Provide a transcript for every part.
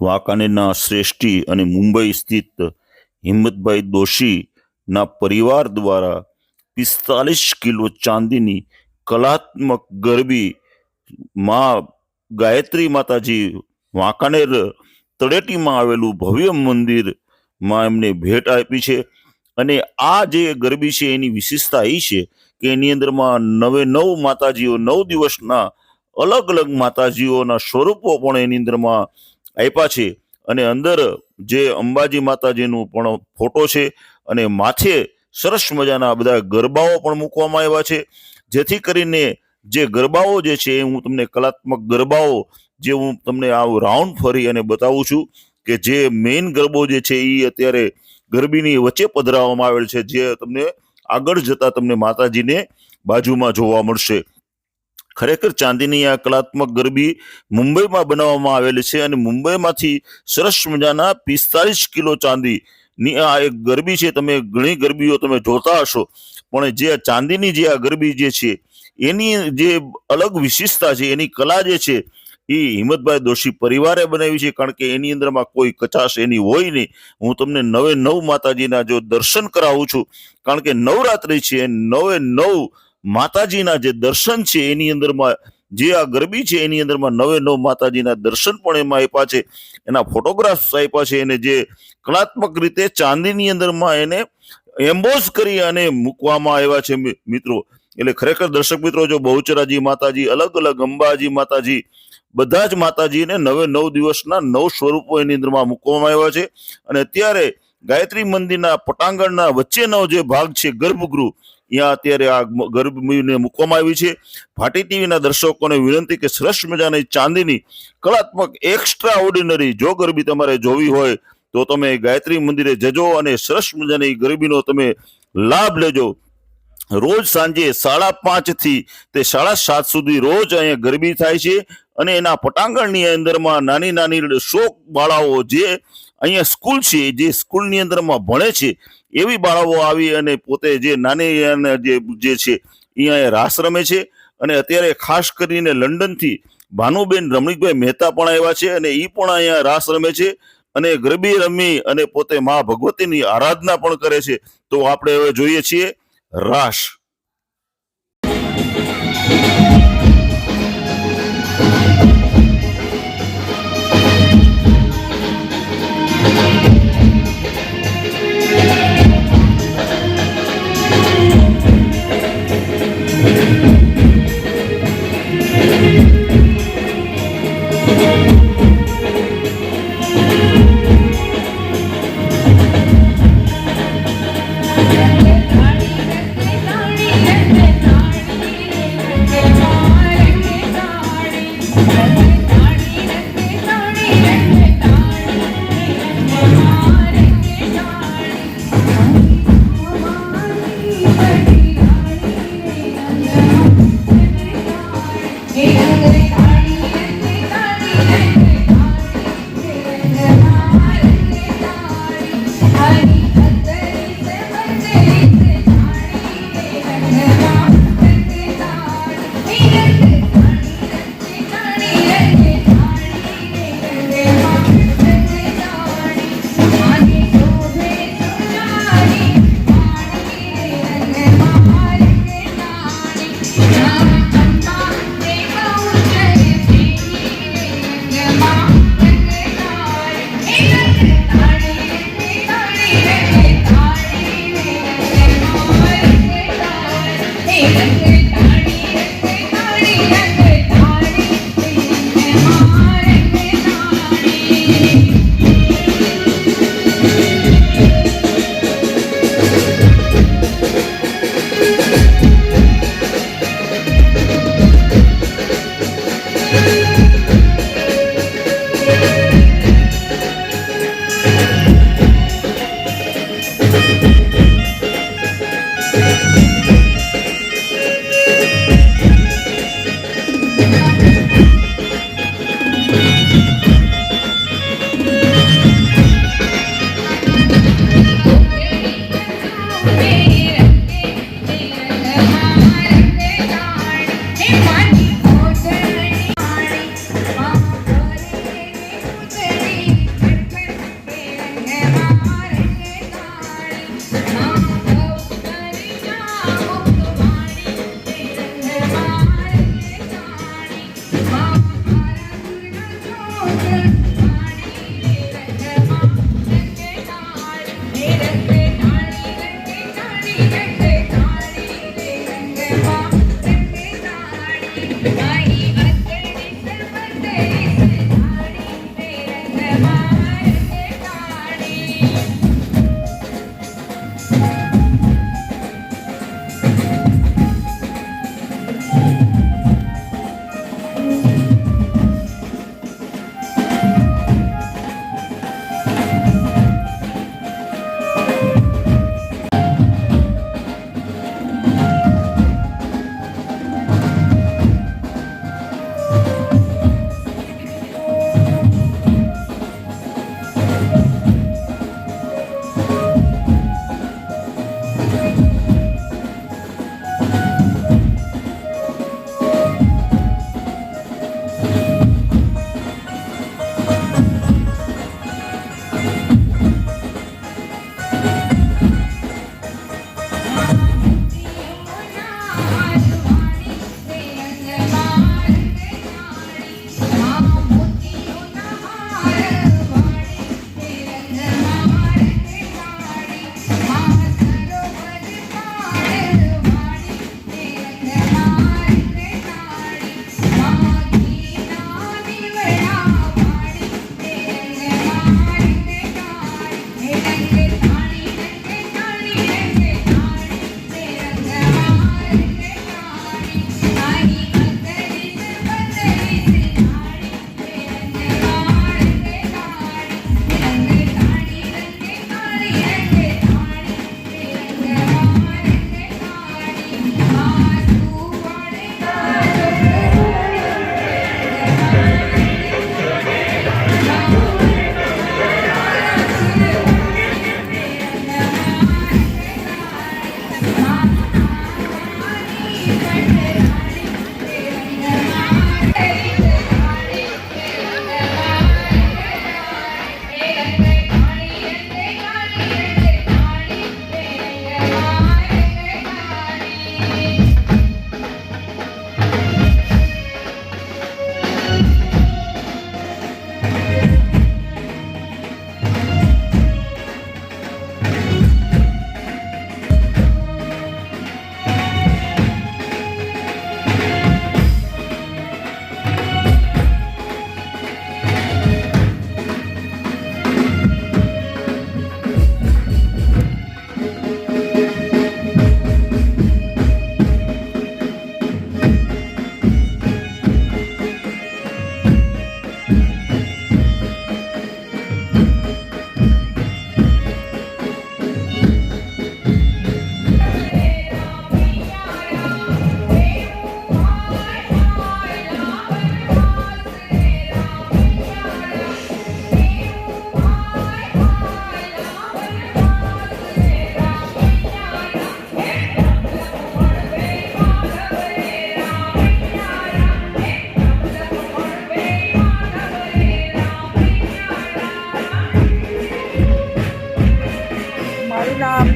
વાંકાનેરના શ્રેષ્ઠી અને મુંબઈ સ્થિત હિંમતભાઈ દોશીના પરિવાર દ્વારા પિસ્તાલીસ કિલો ચાંદીની કલાત્મક ગરબી મા ગાયત્રી માતાજી વાંકાનેર તળેટીમાં આવેલું ભવ્ય મંદિરમાં એમને ભેટ આપી છે. અને આ જે ગરબી છે એની વિશેષતા એ છે કે એની અંદરમાં નવે નવ માતાજીઓ નવ દિવસના અલગ અલગ માતાજીઓના સ્વરૂપો પણ એની અંદરમાં આપ્યા છે. અને અંદર જે અંબાજી માતાજીનું પણ ફોટો છે અને માથે સરસ મજાના બધા ગરબાઓ પણ મૂકવામાં આવ્યા છે. જેથી કરીને જે ગરબાઓ જે છે હું તમને કલાત્મક ગરબાઓ જે હું તમને આ રાઉન્ડ ફરી અને બતાવું છું કે જે મેઇન ગરબો જે છે એ અત્યારે ગરબીની વચ્ચે પધરાવવામાં આવેલ છે. જે તમને આગળ જતા તમને માતાજીને બાજુમાં જોવા મળશે. ખરેખર ચાંદીની આ કલાત્મક ગરબી મુંબઈમાં બનાવવામાં આવેલી છે અને મુંબઈમાંથી સરસ મજાના પિસ્તાલીસ કિલો ચાંદી ની આ એક ગરબી છે. તમે ઘણી ગરબીઓ તમે જોતા હશો, પણ જે આ ચાંદીની જે આ ગરબી જે છે, એની જે અલગ વિશેષતા છે, એની કલા જે છે, એ હિંમતભાઈ દોશી પરિવારે બનાવી છે. કારણ કે એની અંદરમાં કોઈ કચાશ એની હોય નહીં. હું તમને નવે નવ માતાજીના જો દર્શન કરાવું છું, કારણ કે નવરાત્રિ છે, નવે નવ માતાજીના જે દર્શન છે એની અંદરમાં, જે આ ગરબી છે એની અંદરમાં નવે નવ માતાજીના દર્શન પણ એમાં આપ્યા છે. એના ફોટોગ્રાફ્સ આપ્યા છે એને જે કલાત્મક રીતે ચાંદીની અંદરમાં એને એમ્બોઝ કરી અને મૂકવામાં આવ્યા છે મિત્રો. એટલે ખરેખર દર્શક મિત્રો, જો બહુચરાજી માતાજી, અલગ અલગ અંબાજી માતાજી, બધા જ માતાજીને નવે નવ દિવસના નવ સ્વરૂપો એની અંદરમાં મૂકવામાં આવ્યા છે. અને અત્યારે ગાયત્રી મંદિરના પટાંગણના વચ્ચેનો જે ભાગ છે ગર્ભગૃહ ત્યાં અત્યારે આ ગરબીને મૂકવામાં આવી છે. ભાટી ટીવીના દર્શકોને વિનંતી કે સરસ મજાની ચાંદીની કલાત્મક એક્સ્ટ્રા ઓર્ડિનરી જો ગરબી તમારે જોવી હોય, તો તમે ગાયત્રી મંદિરે જજો અને સરસ મજાની ગરબીનો તમે લાભ લેજો. રોજ સાંજે સાડા પાંચથી તે સાડા સાત સુધી રોજ અહીંયા ગરબી થાય છે અને એના પટાંગણની અંદરમાં નાની નાની શોક બાળાઓ જે અહીંયા સ્કૂલ છે, જે સ્કૂલની અંદરમાં ભણે છે એવી બાળાઓ આવી અને પોતે જે નાની જે જે છે અહીંયા રાસ રમે છે. અને અત્યારે ખાસ કરીને લંડનથી ભાનુબેન રમણીકભાઈ મહેતા પણ આવ્યા છે અને એ પણ અહીંયા રાસ રમે છે. અને ગરબી રમી અને પોતે મા ભગવતીની આરાધના પણ કરે છે. તો આપણે હવે જોઈએ છીએ રાસ.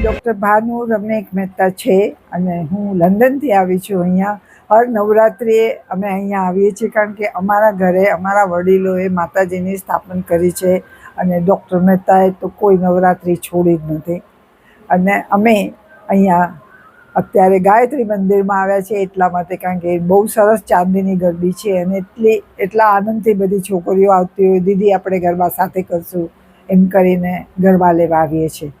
Doctor Bhanu Ramnik Mehta છે અને હું લંડનથી આવી છું અહીંયા. હર નવરાત્રિએ અમે અહીંયા આવીએ છીએ કારણ કે અમારા ઘરે, અમારા વડીલોએ માતાજીની સ્થાપન કરી છે અને ડૉક્ટર મહેતાએ તો કોઈ નવરાત્રિ છોડી જ નથી. અને અમે અહીંયા અત્યારે ગાયત્રી મંદિરમાં આવ્યા છીએ એટલા માટે કારણ કે બહુ સરસ ચાંદીની ગરબી છે અને એટલી, એટલા આનંદથી બધી છોકરીઓ આવતી હોય, દીદી આપણે ગરબા સાથે કરશું એમ કરીને ગરબા લેવા આવીએ છીએ.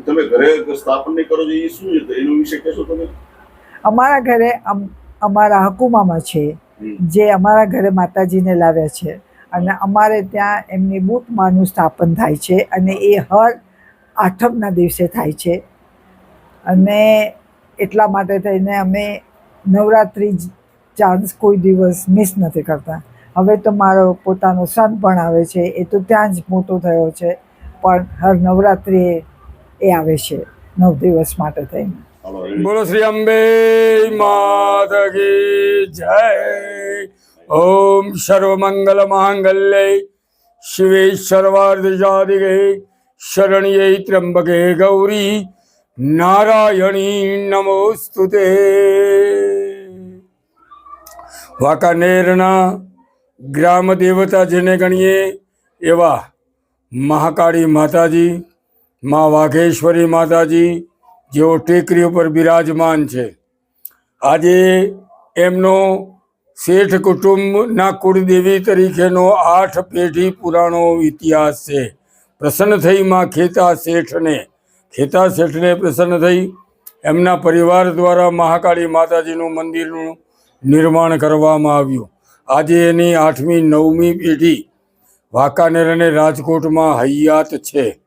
તમે ઘરે સ્થાપન કરો છો એ શું છે? એનો વિશે કહેશો તમે? અમારા ઘરે અમ- અમારા હકુમામાં છે જે અમારા ઘરે માતાજીને લાવ્યા છે. અને અમારે ત્યાં એમની બુટમાનું સ્થાપન થાય છે અને એ હર આઠમના દિવસે થાય છે. અને એટલા માટે થઈને અમે નવરાત્રિ ચાન્સ કોઈ દિવસ મિસ નથી કરતા. હવે તો મારો પોતાનો સન પણ આવે છે એ તો ત્યાં જ મોટો થયો છે. પણ હર નવરાત્રિએ એ આવે છે નવ દિવસ માટે થઈને. બોલો શ્રી અંબે માધગી કી જય. ઓમ સર્વમંગલ માંગલ્ય. શિવે સર્વાર્થ જાદિકે શરણ્યે ત્ર્યંબકે ગૌરી. નારાયણી નમોસ્તુતે વાંકાનેરના ગ્રામ દેવતા જેને ગણીએ એવા મહાકાળી માતાજી માં વાઘેશ્વરી માતાજી જેઓ ટેકરી ઉપર બિરાજમાન છે. આજે એમનો શેઠ કુટુંબના કુળદેવી તરીકેનો આઠ પેઢી પુરાણો ઇતિહાસ છે. પ્રસન્ન થઈ માં ખેતા શેઠને. ખેતા શેઠને પ્રસન્ન થઈ એમના પરિવાર દ્વારા મહાકાળી માતાજીનું મંદિરનું નિર્માણ કરવામાં આવ્યું. આજે એની આઠમી નવમી પેઢી વાંકાનેર અને રાજકોટમાં હૈયાત છે.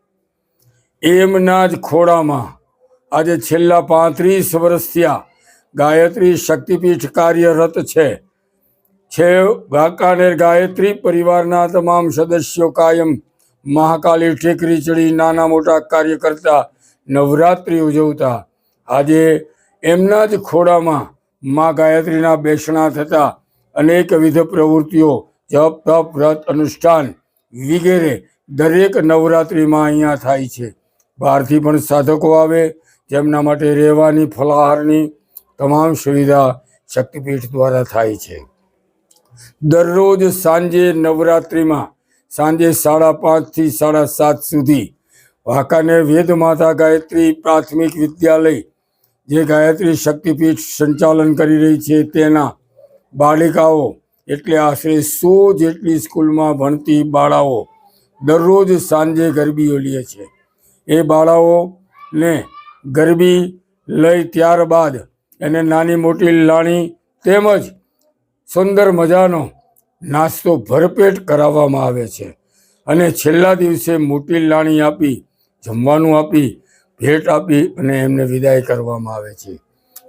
એમના જ ખોળામાં આજે છેલ્લા પાંત્રીસ વર્ષ થયા ગાયત્રી શક્તિપીઠ કાર્યરત છે. છે વાંકાનેર ગાયત્રી પરિવારના તમામ સદસ્યો કાયમ મહાકાલી ઠેકરી ચડી નાના મોટા કાર્ય કરતા નવરાત્રિ ઉજવતા. આજે એમના જ ખોળામાં મા ગાયત્રીના બેસણા થતા અનેકવિધ પ્રવૃત્તિઓ જપ તપ વ્રત, અનુષ્ઠાન વગેરે દરેક નવરાત્રિમાં અહીંયા થાય છે. બહારથી પણ સાધકો આવે, જેમના માટે રહેવાની, ફલાહારની તમામ સુવિધા શક્તિપીઠ દ્વારા થાય છે. દરરોજ સાંજે નવરાત્રિમાં સાંજે સાડા પાંચથી સાડા સાત સુધી વાંકાનેર વેદ માતા ગાયત્રી પ્રાથમિક વિદ્યાલય, જે ગાયત્રી શક્તિપીઠ સંચાલન કરી રહી છે, તેના બાલિકાઓ એટલે આશરે સો જેટલી સ્કૂલમાં ભણતી બાળાઓ દરરોજ સાંજે ગરબી લે છે. એ બાળાઓને ગરબી લઈ ત્યારબાદ એને નાની મોટી લાણી તેમજ સુંદર મજાનો નાસ્તો ભરપેટ કરાવવામાં આવે છે. અને છેલ્લા દિવસે મોટી લાણી આપી, જમવાનું આપી, ભેટ આપી અને એમને વિદાય કરવામાં આવે છે.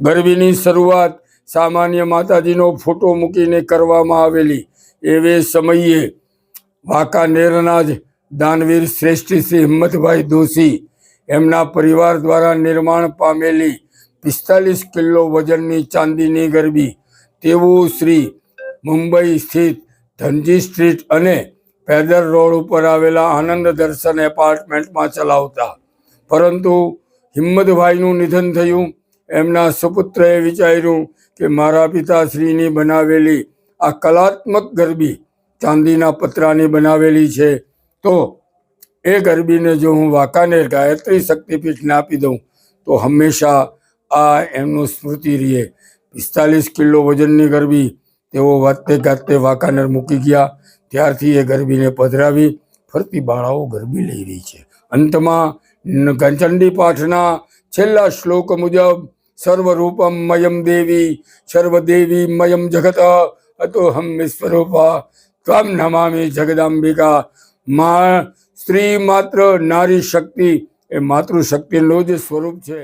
ગરબીની શરૂઆત સામાન્ય માતાજીનો ફોટો મૂકીને કરવામાં આવેલી. એવે સમયે વાંકાનેરના જ દાનવીર શ્રેષ્ઠ શ્રી હિંમતભાઈ દોશી એમના પરિવાર દ્વારા નિર્માણ પામેલી પિસ્તાલીસ કિલો વજનની ચાંદીની ગરબી. તેવું શ્રી મુંબઈ સ્થિત ધનજી સ્ટ્રીટ અને પેદર રોડ ઉપર આવેલા આનંદ દર્શન એપાર્ટમેન્ટમાં ચલાવતા. પરંતુ હિંમતભાઈનું નિધન થયું. એમના સુપુત્રએ વિચાર્યું કે મારા પિતાશ્રીની બનાવેલી આ કલાત્મક ગરબી ચાંદીના પતરાની બનાવેલી છે. તો એ ગરબીને જો હું વાંકાનેર ગાયત્રી શક્તિપીઠને આપી દઉં, તો હંમેશા આ એમનું સ્મૃતિ રહે પિસ્તાલીસ કિલો વજનની ગરબી તેઓ વાતે ગાતે વાંકાનેર મૂકી ગયા. ત્યારથી એ ગરબીને પધરાવી ફરતી બાળાઓ ગરબી લઈ રહી છે. અંતમાં ન- પાઠના છેલ્લા શ્લોક મુજબ, સર્વરૂપમ મયમ દેવી, સર્વદેવી મયમ જગત અતો હમ વિશ્વરૂપા ત્વમ નમામી જગદાંબિકા મા સ્ત્રી માત્ર નારી શક્તિ એ માતૃશક્તિનું જ સ્વરૂપ છે.